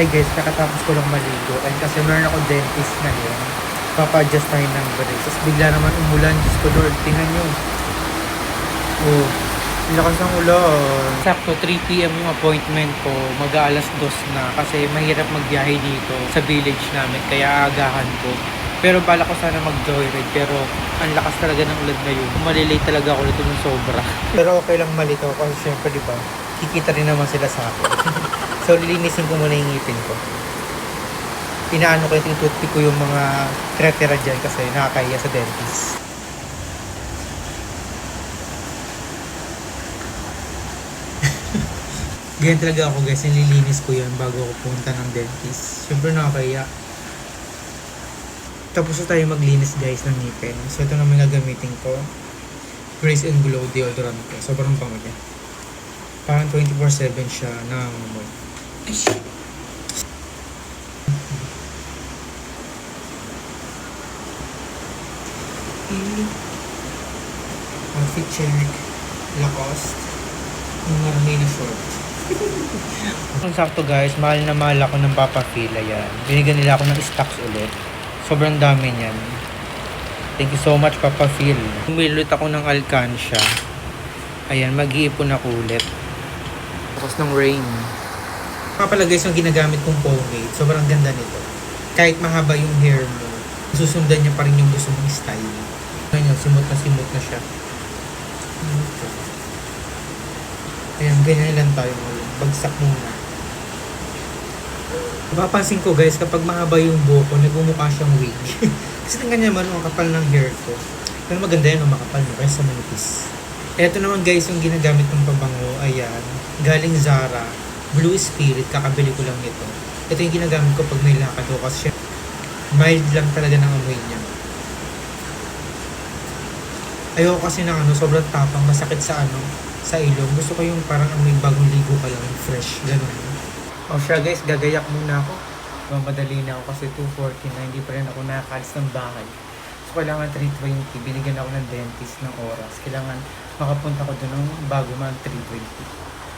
Hi guys, kakatapos ko lang maligo. And kasi meron ako dentist ngayon. Papa-adjust tayo ng brace. Tapos bigla naman umulan. Diyos ko Lord, tingnan nyo. Oh, lakas ng ulan. Sakto, 3pm yung appointment ko. Mag-aalas dos na. Kasi mahirap magbiyahe dito sa village namin. Kaya agahan ko. Pero bala ko sana mag-joyride. Pero ang lakas talaga ng ulan ngayon. Malilate talaga ako nito ng sobra. Pero okay lang malito. Kasi syempre, di ba, kikita rin naman sila sa akin. so, lilinisin ko muna yung ngipin ko. Inaano ko toothpick ko yung mga tira-tira dyan kasi nakakaya sa dentist. Ganyan talaga ako guys, nililinis ko yan bago ako pumunta ng dentist. Siyempre nakakaya. Tapos na tayo maglinis guys ng ngipin. So ito naman gagamitin ko. Grace and Glow deodorant ko. Sobrang bango niya. Parang 24-7 siya nangangamoy. Ay, shit. Outfit check. Lacoste. Yung marami na short. Ang sakto guys, mahal na mahal ako ng Papa Fila yan. Binigyan nila ako ng stocks ulit. Sobrang dami niyan. Thank you so much Papa Phil. Umilut ako ng alkansya. Ayan, mag-iipon ako ulit. Tapos ng rain. Pa pala guys, yung ginagamit kong pomade, sobrang ganda nito. Kahit mahaba yung hair mo, susundan niya pa rin yung gusto mong style. Ngayon, simot na simot na siya. Ayan, ganyan lang tayo ngayon. Bagsak muna. Napapansin ko guys, kapag mahaba yung buhok ko, nagmumukha siyang wig. Kasi tingnan niya man, ang kapal ng hair ko. Pero maganda yan, ang makapal mo, kaysa manipis. Eto naman guys, yung ginagamit kong pabango, ayan, galing Zara, Blue Spirit, kakabili ko lang nito. Ito yung ginagamit ko pag may lakad ko kasi mild lang talaga ng amoy niya. Ayoko kasi ng ano, sobrang tapang, masakit sa ano, sa ilong. Gusto ko yung parang amoy bagong ligo pa lang, fresh, ganun. O siya guys, gagayak muna ako. Mamadali na ako kasi 2.40 na hindi pa rin ako nakakalis ng bahay. So kailangan 3.20, binigyan ako ng dentist ng oras. Kailangan makapunta ko doon ng bago man 3.20.